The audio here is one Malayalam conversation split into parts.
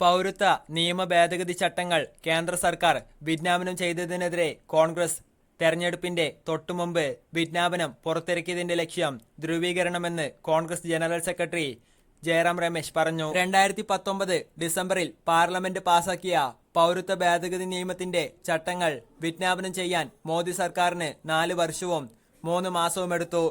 പൗരത്വ നിയമ ഭേദഗതി ചട്ടങ്ങൾ കേന്ദ്ര സർക്കാർ വിജ്ഞാപനം ചെയ്തതിനെതിരെ കോൺഗ്രസ് തെരഞ്ഞെടുപ്പിന്റെ തൊട്ടുമുമ്പ് വിജ്ഞാപനം പുറത്തിറക്കിയതിന്റെ ലക്ഷ്യം ധ്രുവീകരണമെന്ന് കോൺഗ്രസ് ജനറൽ സെക്രട്ടറി ജയറാം രമേശ് പറഞ്ഞു. രണ്ടായിരത്തി പത്തൊമ്പത് ഡിസംബറിൽ പാർലമെന്റ് പാസാക്കിയ പൗരത്വ ഭേദഗതി നിയമത്തിന്റെ ചട്ടങ്ങൾ വിജ്ഞാപനം ചെയ്യാൻ മോദി സർക്കാരിന് നാല് വർഷവും മൂന്ന് മാസവും എടുത്തു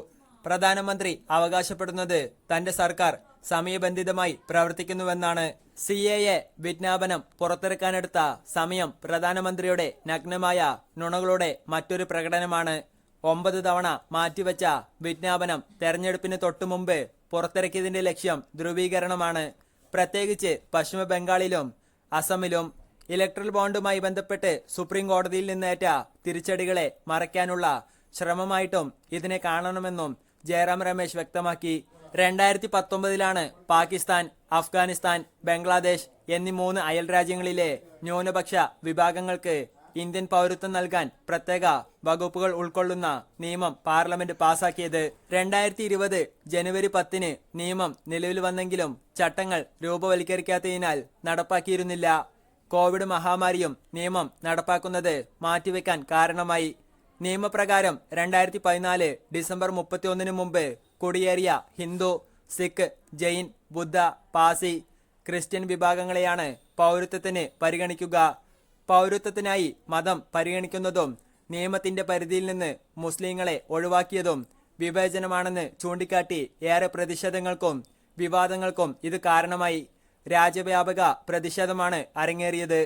പ്രധാനമന്ത്രി അവകാശപ്പെടുന്നത് തന്റെ സർക്കാർ സമയബന്ധിതമായി പ്രവർത്തിക്കുന്നുവെന്നാണ് സി എ എ വിജ്ഞാപനം പുറത്തിറക്കാനെടുത്ത സമയം പ്രധാനമന്ത്രിയുടെ നഗ്നമായ നുണകളുടെ മറ്റൊരു പ്രകടനമാണ് ഒമ്പത് തവണ മാറ്റിവെച്ച വിജ്ഞാപനം തെരഞ്ഞെടുപ്പിന് തൊട്ടുമുമ്പ് പുറത്തിറക്കിയതിന്റെ ലക്ഷ്യം ധ്രുവീകരണമാണ്. പ്രത്യേകിച്ച് പശ്ചിമ ബംഗാളിലും അസമിലും ഇലക്ട്രൽ ബോണ്ടുമായി ബന്ധപ്പെട്ട് സുപ്രീം കോടതിയിൽ നിന്നേറ്റ തിരിച്ചടികളെ മറയ്ക്കാനുള്ള ശ്രമമായിട്ടും ഇതിനെ കാണണമെന്നും ജയറാം രമേശ് വ്യക്തമാക്കി. രണ്ടായിരത്തി പത്തൊമ്പതിലാണ് പാകിസ്ഥാൻ അഫ്ഗാനിസ്ഥാൻ ബംഗ്ലാദേശ് എന്നീ മൂന്ന് അയൽ രാജ്യങ്ങളിലെ ന്യൂനപക്ഷ വിഭാഗങ്ങൾക്ക് ഇന്ത്യൻ പൗരത്വം നൽകാൻ പ്രത്യേക വകുപ്പുകൾ ഉൾക്കൊള്ളുന്ന നിയമം പാർലമെന്റ് പാസാക്കിയത്. രണ്ടായിരത്തി ഇരുപത് ജനുവരി പത്തിന് നിയമം നിലവിൽ വന്നെങ്കിലും ചട്ടങ്ങൾ രൂപവൽക്കരിക്കാത്തതിനാൽ നടപ്പാക്കിയിരുന്നില്ല. കോവിഡ് മഹാമാരിയും നിയമം നടപ്പാക്കുന്നത് മാറ്റിവെക്കാൻ കാരണമായി. നിയമപ്രകാരം രണ്ടായിരത്തി പതിനാല് ഡിസംബർ മുപ്പത്തിയൊന്നിന് മുമ്പ് കുടിയേറിയ ഹിന്ദു സിഖ് ജൈൻ ബുദ്ധ പാസി ക്രിസ്ത്യൻ വിഭാഗങ്ങളെയാണ് പൗരത്വത്തിന് പരിഗണിക്കുക. പൗരത്വത്തിനായി മതം പരിഗണിക്കുന്നതും നിയമത്തിന്റെ പരിധിയിൽ നിന്ന് മുസ്ലിങ്ങളെ ഒഴിവാക്കിയതും വിവേചനമാണെന്ന് ചൂണ്ടിക്കാട്ടി ഏറെ പ്രതിഷേധങ്ങൾക്കും വിവാദങ്ങൾക്കും ഇത് കാരണമായി. രാജ്യവ്യാപക പ്രതിഷേധമാണ് അരങ്ങേറിയത്.